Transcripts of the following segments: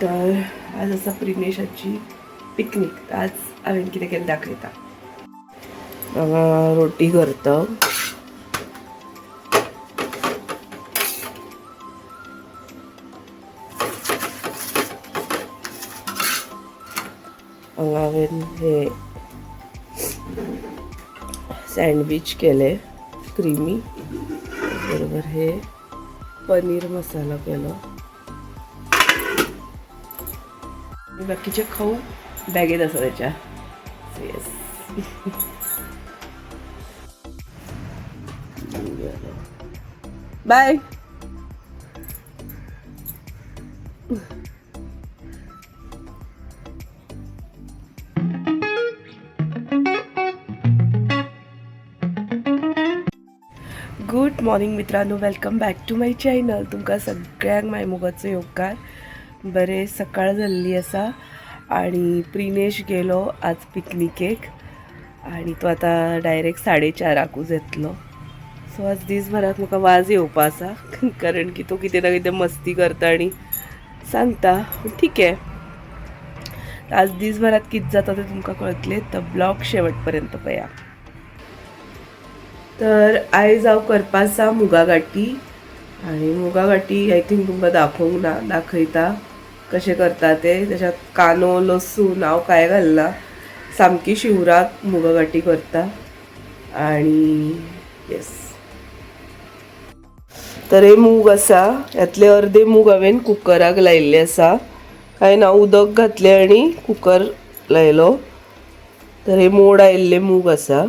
तर आज आसा प्रिमेशाची पिकनीक. आज हांवें कितें केलें दाखयता हांगा रोटी करता. हांगा हांवें हे सँडवीच केले क्रिमी. बरोबर हे पनीर मसाला केलो. बाकीचे खाऊ बॅगेत असं त्याच्या. येस बाय गुड मॉर्निंग मित्रांनो. Welcome back to my channel तुमकां सगळ्यांक मायमुगाचो योगकार. बरें सकाळ जाल्ली आसा आनी प्रिनेश गेलो आज पिकनिकेक आनी तो आतां डायरेक्ट साडे चाराकूच येतलो सो आज दिसभराक म्हाका वाज येवपा आसा कारण की तो कितें ना कितें मस्ती करता आनी सांगता ठीक आहे. आज दिसभरात कितें जाता तें तुमकां कळतले? तर ब्लॉग शेवट पर्यंत पळया तर आयज हांव करपा आसा मुगा गाठी आनी मुगा गाठी आय थिंक तुमकां दाखोवंक ना दाखयता. कसे करता ते? त्याच्यात कांदो लसूण हांव कांय घालना सामकी शिवराक मुगगाठी करता. आनी येस तर हे मूग आसा यातले अर्दे मूग हांवें कुकराक लायिल्ले आसा कांय ना उदक घातलें आनी कुकर लायलो. तर हे मोड आयिल्ले मूग आसा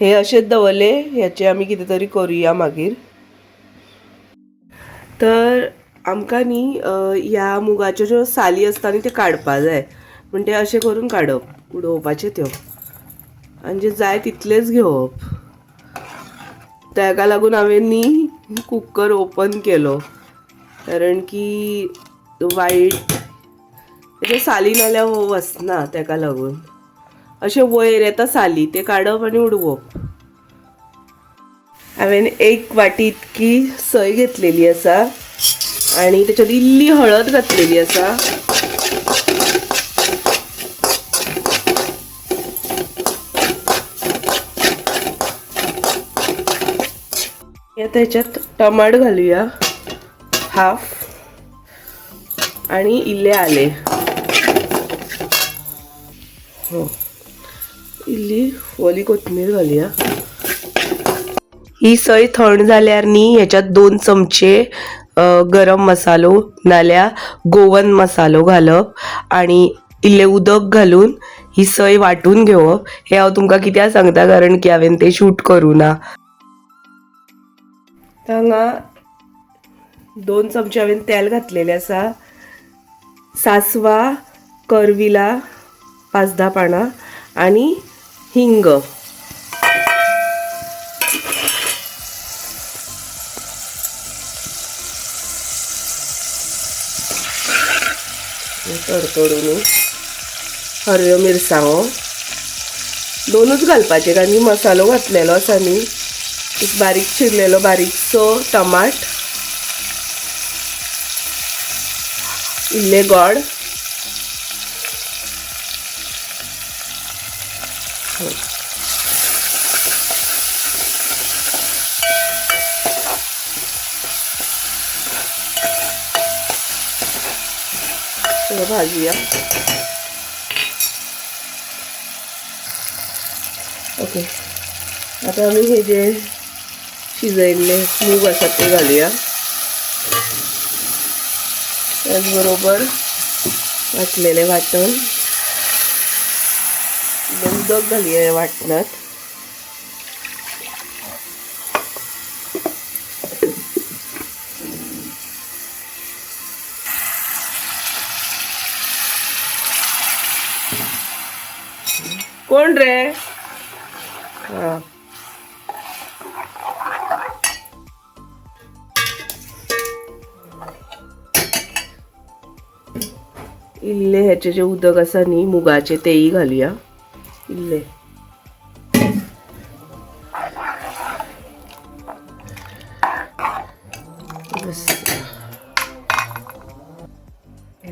हे अशेंच दवरले ह्याचे आमी कितें तरी करुया मागीर. तर आमकां न्ही ह्या मुगाच्यो ज्यो साली आसता न्ही त्यो काडपा जाय. म्हण ते अशें करून काडप उडोवपाचे त्यो. आनी जे जाय तितलेच घेवप. ताका लागून हांवें न्ही कुकर ओपन केलो. कारण की वायट तेजे साली नाल्यार वचना ताका लागून. अशें वयर येता साली ते काडप आनी उडोवप. हांवें एक वाटी इतकी सय घेतलेली आसा. आनी त्याच्यात इल्ली हळद घातलेली आसा आता ह्याच्यात टमाट घालूया हाफ आणि इल्ले आले. हो. इल्ली ओली कोथमीर घालूया. ही सय थंड जाल्यार न्ही ह्याच्यात दोन चमचे गरम मसालो नाल्या गोवन मसालो घालप आणि इल्ले उदक घालून ही सय वाटून घेवप हे हांव तुमकां कित्याक सांगता? कारण की हांवें ते शूट करूं ना. हांगा दोन चमचे हांवें तेल घातलेलें आसा. सासवा करविला पांच धा पानां आनी हिंग. कडकडून हरव्यो मिरसांगो. दोनूच घालपाचे कारण मसालो घातलेलो आसा न्ही एक बारीक चिरलेलो बारीकसो टमाट. इल्ले गोड. सगळं भाजूया ओके आता आम्ही हे जे शिजयल्ले मूग आसात ते घालूया त्याचबरोबर वाटलेले वाटण. उदक घालूया या वाटणात. कोण रे? हा. इल्ले ह्याचे जे उदक आसा न्ही मुगाचे तेही घालूया. इल्ले.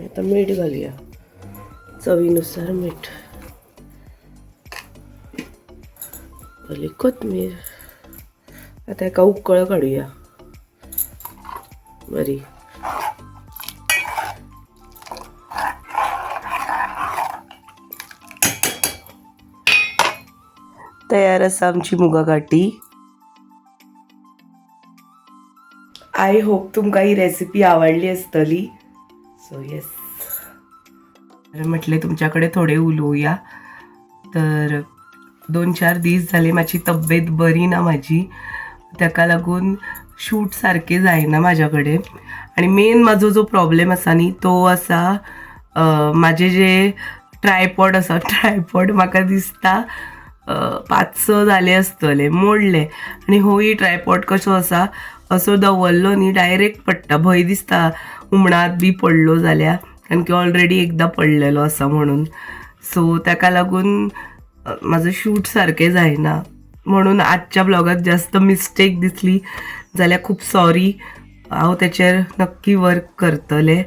आता मीठ घालूया. चवीनुसार मीठ. घाली कोथमीर आता एका उकळ काढूया. बरी. तयार असा आमची मुगा गाठी आय होप तुमकां ही रेसिपी आवडली आसतली सो येस म्हटले तुमच्याकडे थोडे उलोवया. तर दोन चार दीस झाले माझी तब्येत बरी ना माझी. ताका लागून शूट सारखे जायना म्हाज्या कडेन आनी मेन म्हाजो जो प्रॉब्लेम आसा न्ही तो आसा माझे म्हाजे जे ट्रायपॉड आसा ट्रायपॉड म्हाका दिसता पांच स जाले आसतले मोडले. आनी होय ट्रायपॉड कसो आसा असो दवरलो न्ही डायरेक्ट पडटा भंय दिसता. हुमणात बी पडलो जाल्यार कारण की ऑलरेडी एकदां पडलेलो आसा म्हणून. सो ताका लागून माझं म्हाजो शूट सारकें जायना म्हणून आजच्या ब्लॉगात जास्त मिस्टेक दिसली. जाल्यार खूब सॉरी हांव तेचेर नक्की वर्क करतलें.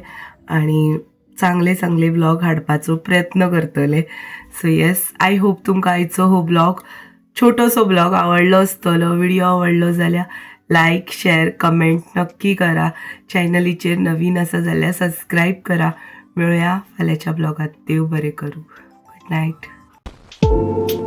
आनी चांगले चांगले ब्लॉग हाडपाचो प्रयत्न करतले. सो येस आय होप तुमकां आयचो हो ब्लॉग छोटोसो ब्लॉग आवडलो आसतलो व्हिडिओ आवडलो जाल्यार लायक शेअर कमेंट नक्की करा. चॅनलीचेर नवीन आसा जाल्यार सबस्क्राईब करा. मिळूया फाल्यांच्या ब्लॉगात देव बरें करूं. Good night you